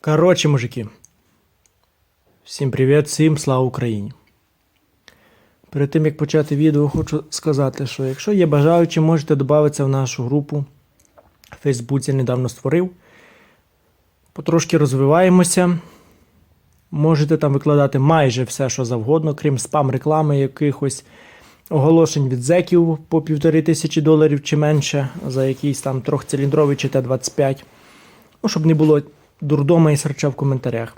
Коротше, мужики. Всім привіт, всім слава Україні. Перед тим як почати відео, хочу сказати, що якщо є бажаючі, можете додатися в нашу групу. В Фейсбуці недавно створив. Потрошки розвиваємося. Можете там викладати майже все, що завгодно, крім спам-реклами, якихось оголошень від зеків по півтори тисячі доларів чи менше за якийсь там трьохциліндровий чи Т-25. Ну, щоб не було дурдома і серча в коментарях.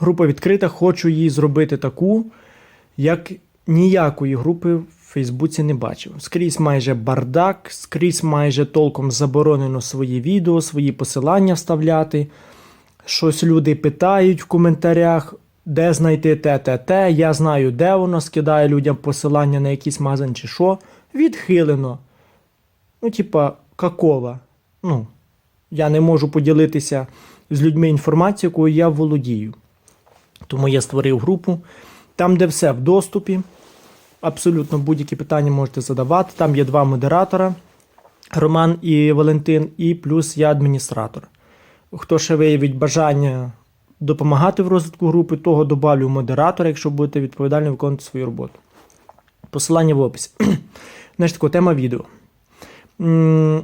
Група відкрита, хочу її зробити таку, як ніякої групи в Фейсбуці не бачив. Скрізь майже бардак, скрізь майже толком заборонено свої відео, свої посилання вставляти. Щось люди питають в коментарях, де знайти те, те, те. Я знаю, де воно, скидаю людям посилання на якийсь магазин чи що. Відхилено. Ну, типа, какова. Ну, я не можу поділитися з людьми інформацією, якою я володію. Тому я створив групу, там, де все в доступі. Абсолютно будь-які питання можете задавати. Там є два модератора: Роман і Валентин, і плюс я адміністратор. Хто ще виявить бажання допомагати в розвитку групи, того добавлю модератора, якщо будете відповідально виконувати свою роботу. Посилання в описі. Значить, тема відео.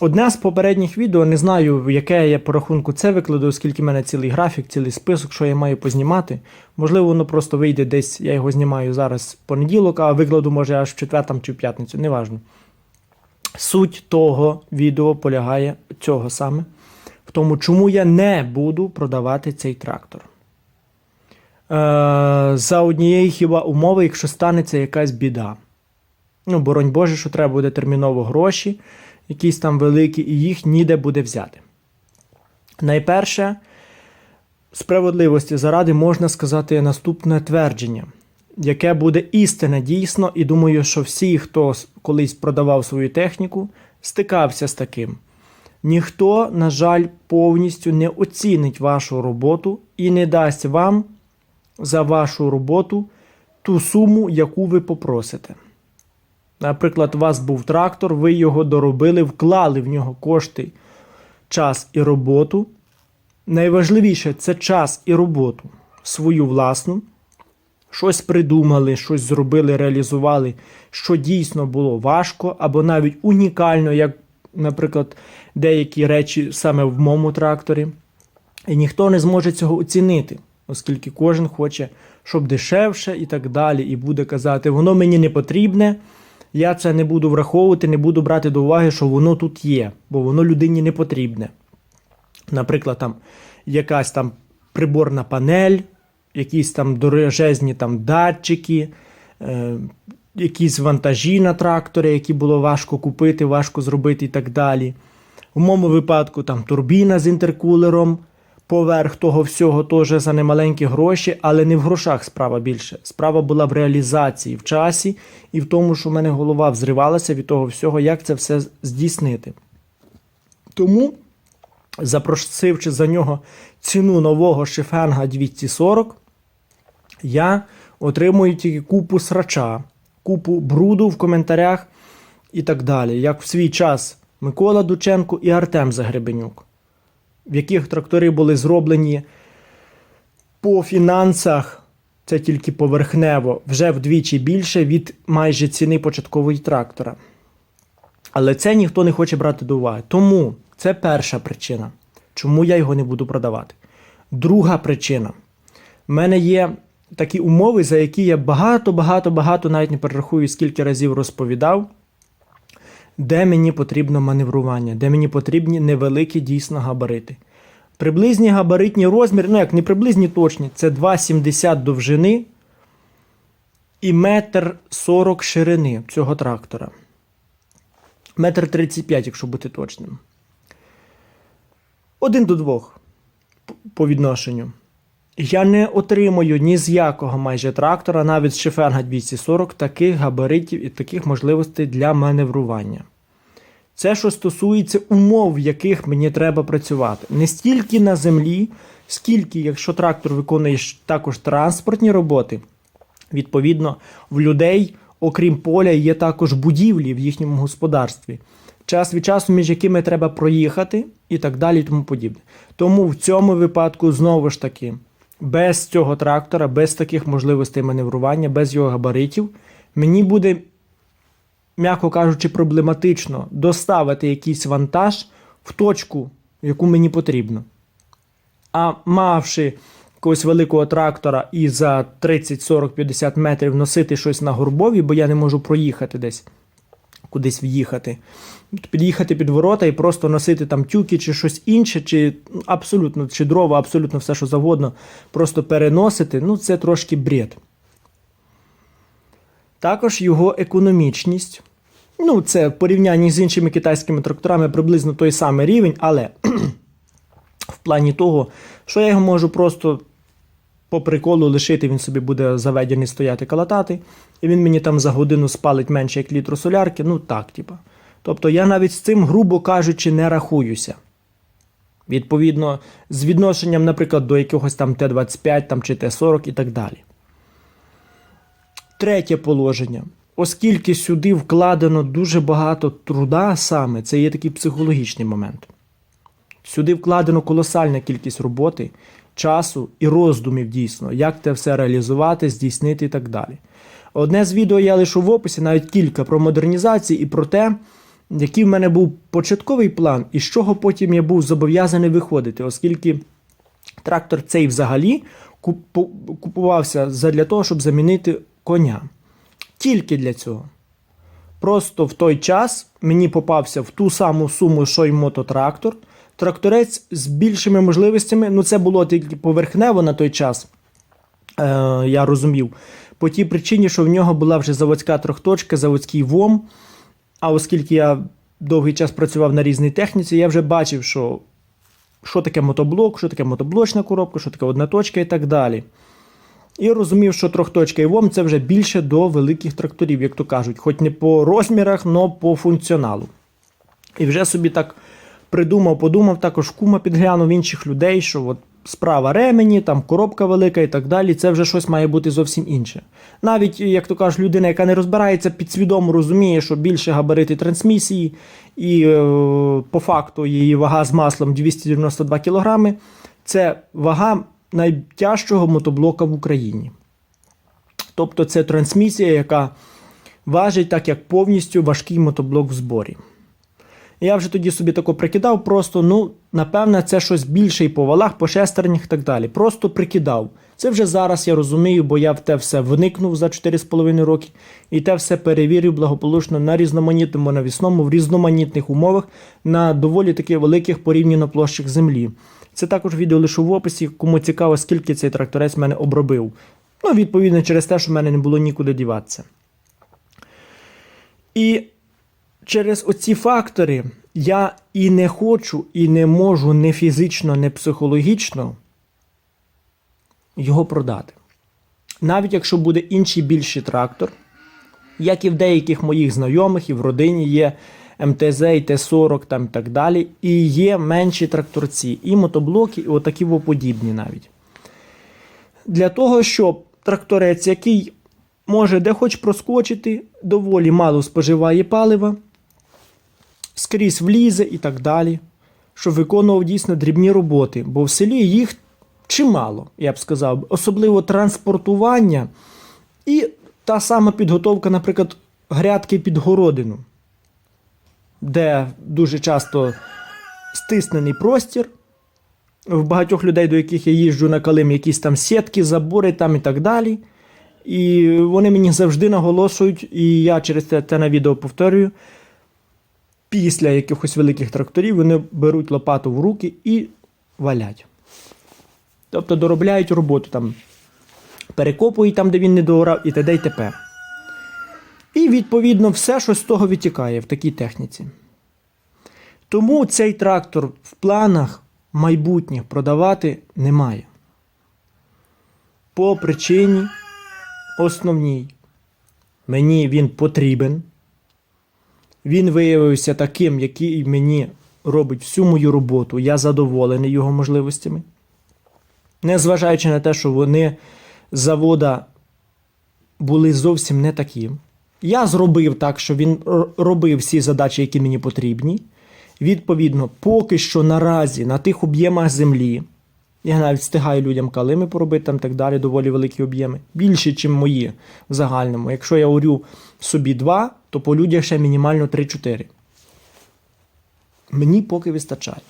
Одне з попередніх відео, не знаю, яке я по рахунку це викладу, оскільки в мене цілий графік, цілий список, що я маю познімати. Можливо, воно просто вийде десь, я його знімаю зараз в понеділок, а викладу може аж в четвер там, чи в п'ятницю, неважно. Суть того відео полягає цього саме, в тому, чому я не буду продавати цей трактор. Е, за однієї хіба умови, якщо станеться якась біда. Ну, боронь Боже, що треба буде терміново гроші, якісь там великі, і їх ніде буде взяти. Найперше, справедливості заради можна сказати наступне твердження, яке буде істинне дійсно, і думаю, що всі, хто колись продавав свою техніку, стикався з таким. Ніхто, на жаль, повністю не оцінить вашу роботу і не дасть вам за вашу роботу ту суму, яку ви попросите. Наприклад, у вас був трактор, ви його доробили, вклали в нього кошти, час і роботу. Найважливіше це час і роботу свою власну. Щось придумали, щось зробили, реалізували, що дійсно було важко, або навіть унікально, як, наприклад, деякі речі саме в моєму тракторі. І ніхто не зможе цього оцінити, оскільки кожен хоче, щоб дешевше і так далі, і буде казати, воно мені не потрібне, я це не буду враховувати, не буду брати до уваги, що воно тут є, бо воно людині не потрібне. Наприклад, там якась там приборна панель, якісь там дорожезні там датчики, е, якісь вантажі на тракторі, які було важко купити, важко зробити і так далі. В моєму випадку там турбіна з інтеркулером, поверх того всього теж за немаленькі гроші, але не в грошах справа більше. Справа була в реалізації, в часі і в тому, що в мене голова взривалася від того всього, як це все здійснити. Тому, запросивши за нього ціну нового шифенга 240, я отримую тільки купу срача, купу бруду в коментарях і так далі. Як в свій час Микола Дученко і Артем Загребенюк, в яких трактори були зроблені по фінансах, це тільки поверхнево, вже вдвічі більше від майже ціни початкової трактора. Але це ніхто не хоче брати до уваги. Тому це перша причина, чому я його не буду продавати. Друга причина. В мене є такі умови, за які я багато, багато, багато навіть не перерахую, скільки разів розповідав, де мені потрібно маневрування, де мені потрібні невеликі дійсно габарити. Приблизні габаритні розміри, ну як не приблизні точні, це 2,70 довжини і метр 40 ширини цього трактора. Метр 35, якщо бути точним. Один до двох по відношенню. Я не отримую ні з якого майже трактора, навіть з Шифенга 240, таких габаритів і таких можливостей для маневрування. Це, що стосується умов, в яких мені треба працювати. Не стільки на землі, скільки, якщо трактор виконує також транспортні роботи, відповідно, в людей, окрім поля, є також будівлі в їхньому господарстві. Час від часу, між якими треба проїхати, і так далі, і тому подібне. Тому в цьому випадку знову ж таки, без цього трактора, без таких можливостей маневрування, без його габаритів, мені буде, м'яко кажучи, проблематично доставити якийсь вантаж в точку, яку мені потрібно. А мавши якогось великого трактора і за 30, 40, 50 метрів носити щось на горбові, бо я не можу проїхати десь, кудись в'їхати, під'їхати під ворота і просто носити там тюки чи щось інше, чи абсолютно, чи дрова, абсолютно все, що завгодно, просто переносити, ну це трошки бред. Також його економічність. Ну, це в порівнянні з іншими китайськими тракторами приблизно той самий рівень, але в плані того, що я його можу просто по приколу лишити, він собі буде заведений стояти калатати, і він мені там за годину спалить менше як літру солярки. Ну так, типа. Тобто я навіть з цим, грубо кажучи, не рахуюся. Відповідно, з відношенням, наприклад, до якогось там Т-25 там, чи Т-40 і так далі. Третє положення. Оскільки сюди вкладено дуже багато труда саме, це є такий психологічний момент. Сюди вкладено колосальна кількість роботи, часу і роздумів дійсно, як це все реалізувати, здійснити і так далі. Одне з відео я лишу в описі, навіть кілька про модернізацію і про те, який в мене був початковий план, і з чого потім я був зобов'язаний виходити, оскільки трактор цей взагалі купувався для того, щоб замінити коня. Тільки для цього. Просто в той час мені попався в ту саму суму, що й мототрактор. Тракторець з більшими можливостями, ну це було тільки поверхнево на той час, е, я розумів. По тій причині, що в нього була вже заводська трьохточка, заводський ВОМ. А оскільки я довгий час працював на різній техніці, я вже бачив, що, що таке мотоблок, що таке мотоблочна коробка, що таке одна точка і так далі. І розумів, що трьохточка і ВОМ це вже більше до великих тракторів, як то кажуть, хоч не по розмірах, але по функціоналу. І вже собі так придумав, подумав, також кума підглянув інших людей, що от справа ремені, там коробка велика і так далі, це вже щось має бути зовсім інше. Навіть, як то кажуть, людина, яка не розбирається, підсвідомо розуміє, що більше габарити трансмісії, і е, по факту її вага з маслом 292 кг, це вага найтяжчого мотоблока в Україні. Тобто це трансмісія, яка важить так, як повністю важкий мотоблок в зборі. Я вже тоді собі тако прикидав, просто, ну, напевне, це щось більше і по валах, по шестернях і так далі. Просто прикидав. Це вже зараз я розумію, бо я в те все вникнув за 4,5 роки і те все перевірив благополучно на різноманітному навісному, в різноманітних умовах на доволі таки великих порівняно площах землі. Це також відео лише в описі, кому цікаво, скільки цей тракторець мене обробив. Ну, відповідно, через те, що в мене не було нікуди діватися. І через оці фактори я і не хочу, і не можу не фізично, не психологічно його продати. Навіть якщо буде інший більший трактор, як і в деяких моїх знайомих, і в родині є МТЗ, і Т-40 там і так далі, і є менші тракторці, і мотоблоки, і отакі подібні навіть. Для того, щоб тракторець, який може де хоч проскочити, доволі мало споживає палива, скрізь влізе і так далі, щоб виконував дійсно дрібні роботи, бо в селі їх чимало, я б сказав, особливо транспортування і та сама підготовка, наприклад, грядки під городину, де дуже часто стиснений простір. В багатьох людей, до яких я їжджу на калим, якісь там сітки, забори там і так далі. І вони мені завжди наголошують, і я через це, це на відео повторюю. Після якихось великих тракторів вони беруть лопату в руки і валять. Тобто доробляють роботу там, перекопують там, де він не доорав, і т.д. і т.п. І відповідно все, що з того витікає в такій техніці. Тому цей трактор в планах майбутніх продавати немає. По причині основній. Мені він потрібен. Він виявився таким, який мені робить всю мою роботу. Я задоволений його можливостями. Незважаючи на те, що вони завода були зовсім не такі. Я зробив так, що він робив всі задачі, які мені потрібні. Відповідно, поки що наразі на тих об'ємах землі, я навіть встигаю людям калими поробити там так далі, доволі великі об'єми. Більше, ніж мої в загальному. Якщо я орю собі 2, то по людях ще мінімально 3-4. Мені поки вистачає.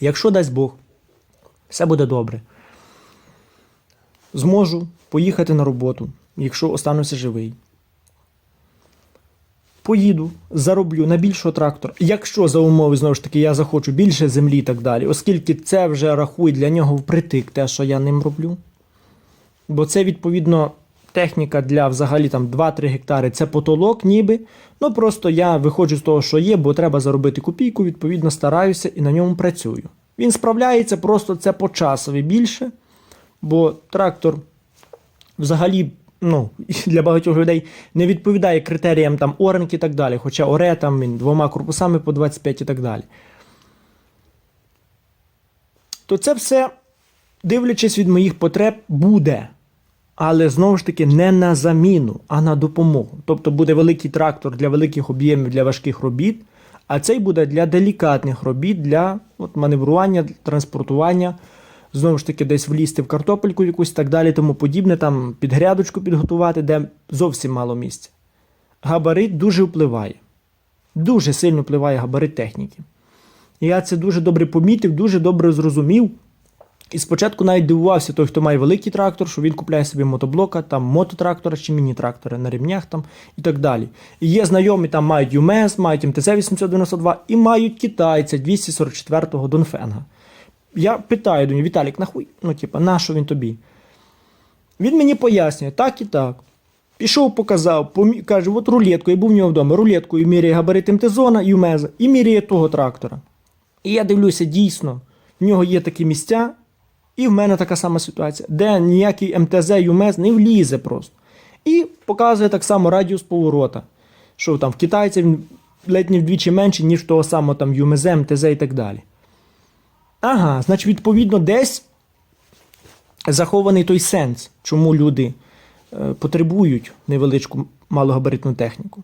Якщо дасть Бог, все буде добре. Зможу поїхати на роботу, якщо остануся живий. Поїду, зароблю на більшого трактора. Якщо за умови, знову ж таки, я захочу більше землі і так далі, оскільки це вже рахує для нього впритик те, що я ним роблю. Бо це, відповідно, техніка для взагалі там 2-3 гектари це потолок, ніби. Ну просто я виходжу з того, що є, бо треба заробити копійку, відповідно, стараюся і на ньому працюю. Він справляється, просто це почасові більше, бо трактор взагалі ну, для багатьох людей не відповідає критеріям там оранки і так далі, хоча оре там він двома корпусами по 25 і так далі. То це все, дивлячись від моїх потреб, буде. Але знову ж таки не на заміну, а на допомогу. Тобто буде великий трактор для великих об'ємів для важких робіт, а цей буде для делікатних робіт, для от, маневрування, транспортування, знову ж таки, десь влізти в картопельку якусь так далі, тому подібне, там під грядочку підготувати, де зовсім мало місця. Габарит дуже впливає. Дуже сильно впливає габарит техніки. І я це дуже добре помітив, дуже добре зрозумів. І спочатку навіть дивувався той, хто має великий трактор, що він купляє собі мотоблока, там мототрактора чи міні-трактори на ремнях там і так далі. І є знайомі, там мають ЮМЕС, мають МТЗ-892 і мають китайця 244-го Донфенга. Я питаю до нього, Віталік, нахуй? Ну, типа, на що він тобі? Він мені пояснює, так і так. Пішов, показав, помі... каже, от рулетку, я був в нього вдома, рулеткою міряє габарит МТЗона, ЮМЕЗа і міряє того трактора. І я дивлюся, дійсно, в нього є такі місця, і в мене така сама ситуація, де ніякий МТЗ, ЮМЕЗ не влізе просто. І показує так само радіус поворота. Що там в китайця він ледь не вдвічі менший, ніж того самого там ЮМЕЗ, МТЗ і так далі. Ага, значить, відповідно, десь захований той сенс, чому люди е, потребують невеличку малогабаритну техніку.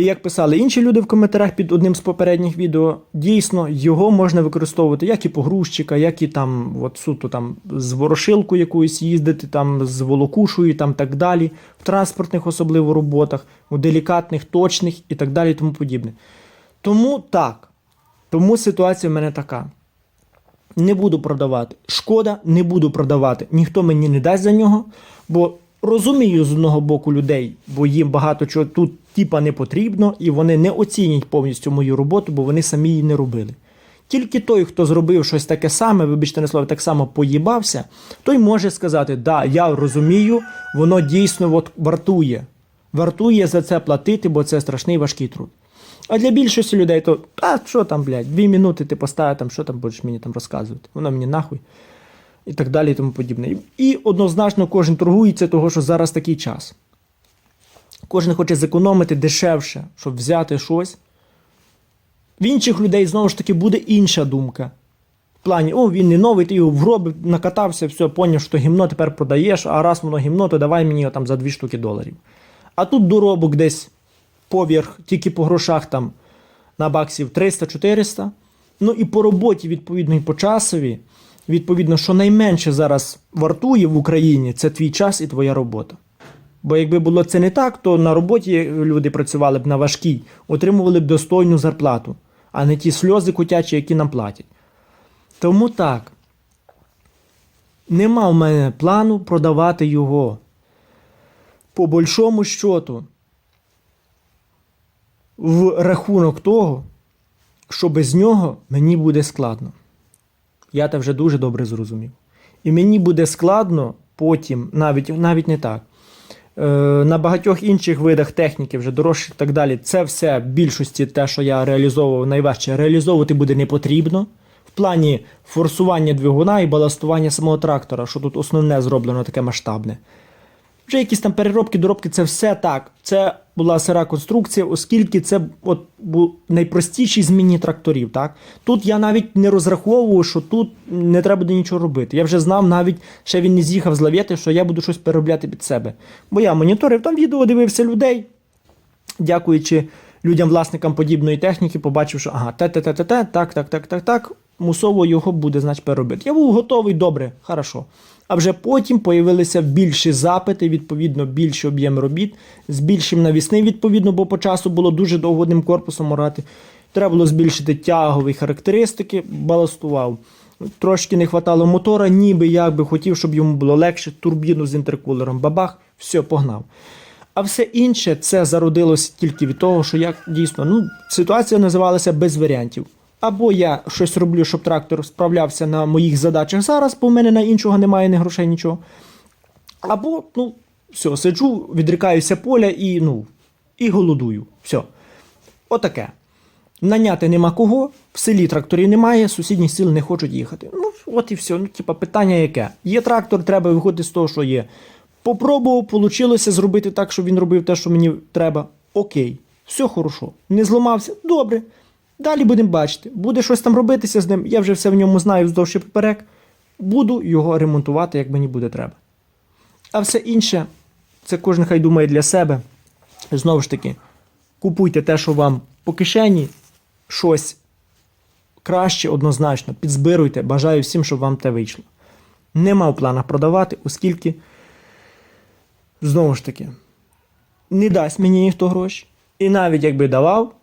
Як писали інші люди в коментарях під одним з попередніх відео, дійсно його можна використовувати як і погрузчика, як і там, от суто там з ворошилкою якоюсь їздити, там з волокушою, там так далі, в транспортних особливо роботах, у делікатних, точних і так далі, тому подібне. Тому так. Тому ситуація в мене така. Не буду продавати. Шкода, не буду продавати. Ніхто мені не дасть за нього, бо розумію з одного боку людей, бо їм багато чого тут типа не потрібно, і вони не оцінять повністю мою роботу, бо вони самі її не робили. Тільки той, хто зробив щось таке саме, вибачте на слово, так само поїбався, той може сказати, да, я розумію, воно дійсно от вартує. Вартує за це платити, бо це страшний важкий труд. А для більшості людей то, а що там, блядь, дві минути ти поставив, там, що там будеш мені там розказувати? Воно мені нахуй. І так далі, і тому подібне. І однозначно кожен торгується, того, що зараз такий час. Кожен хоче зекономити дешевше, щоб взяти щось. В інших людей знову ж таки буде інша думка. В плані, о, він не новий, ти його вробив, накатався, все, поняв, що гімно тепер продаєш, а раз воно гімно, то давай мені там за 2 штуки доларів. А тут доробок десь поверх, тільки по грошах там на баксів 300-400. Ну і по роботі, відповідно, і по часові, відповідно, що найменше зараз вартує в Україні, це твій час і твоя робота. Бо якби було це не так, то на роботі люди працювали б на важкій, отримували б достойну зарплату, а не ті сльози котячі, які нам платять. Тому так. Нема в мене плану продавати його. По большому щоту, в рахунок того, що без нього мені буде складно. Я це вже дуже добре зрозумів. І мені буде складно потім, навіть, навіть не так. Е, на багатьох інших видах техніки, вже дорожчих і так далі, це все в більшості те, що я реалізовував найважче, реалізовувати буде не потрібно. В плані форсування двигуна і баластування самого трактора, що тут основне зроблено таке масштабне. Вже якісь там переробки, доробки, це все так. Це була сира конструкція, оскільки це от був найпростіший з міні-тракторів. Так? Тут я навіть не розраховував, що тут не треба буде нічого робити. Я вже знав, навіть ще він не з'їхав з лавети, що я буду щось переробляти під себе. Бо я моніторив там відео, дивився людей, дякуючи людям, власникам подібної техніки, побачив, що ага, те, те, те, те, те, так, так, так, так, так, мусово його буде, значить, переробити. Я був готовий, добре, хорошо. А вже потім появилися більші запити, відповідно, більший об'єм робіт, з більшим навісним, відповідно, бо по часу було дуже довго одним корпусом орати. Треба було збільшити тягові характеристики, баластував. Трошки не хватало мотора, ніби як би хотів, щоб йому було легше, турбіну з інтеркулером, бабах, все, погнав. А все інше це зародилось тільки від того, що я дійсно ну, ситуація називалася без варіантів. Або я щось роблю, щоб трактор справлявся на моїх задачах зараз, бо в мене на іншого немає ні грошей, нічого. Або, ну, все, сиджу, відрікаюся поля і, ну, і голодую. Все. Отаке. Наняти нема кого, в селі тракторів немає, сусідніх сіл не хочуть їхати. Ну, от і все. Ну, типа, питання яке? Є трактор, треба виходити з того, що є. Попробував, вийшло зробити так, щоб він робив те, що мені треба. Окей, все хорошо. Не зламався, добре. Далі будемо бачити. Буде щось там робитися з ним, я вже все в ньому знаю вздовж і поперек. Буду його ремонтувати, як мені буде треба. А все інше, це кожен хай думає для себе. Знову ж таки, купуйте те, що вам по кишені, щось краще однозначно, підзбируйте. Бажаю всім, щоб вам те вийшло. Нема в планах продавати, оскільки, знову ж таки, не дасть мені ніхто гроші. І навіть якби давав,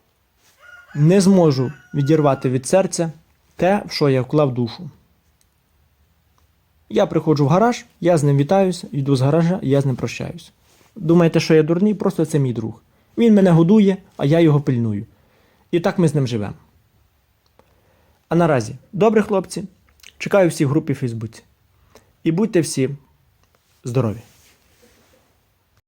не зможу відірвати від серця те, в що я вклав душу. Я приходжу в гараж, я з ним вітаюся, йду з гаража, я з ним прощаюся. Думаєте, що я дурний? Просто це мій друг. Він мене годує, а я його пильную. І так ми з ним живемо. А наразі, добре, хлопці, чекаю всіх в групі в Фейсбуці. І будьте всі здорові!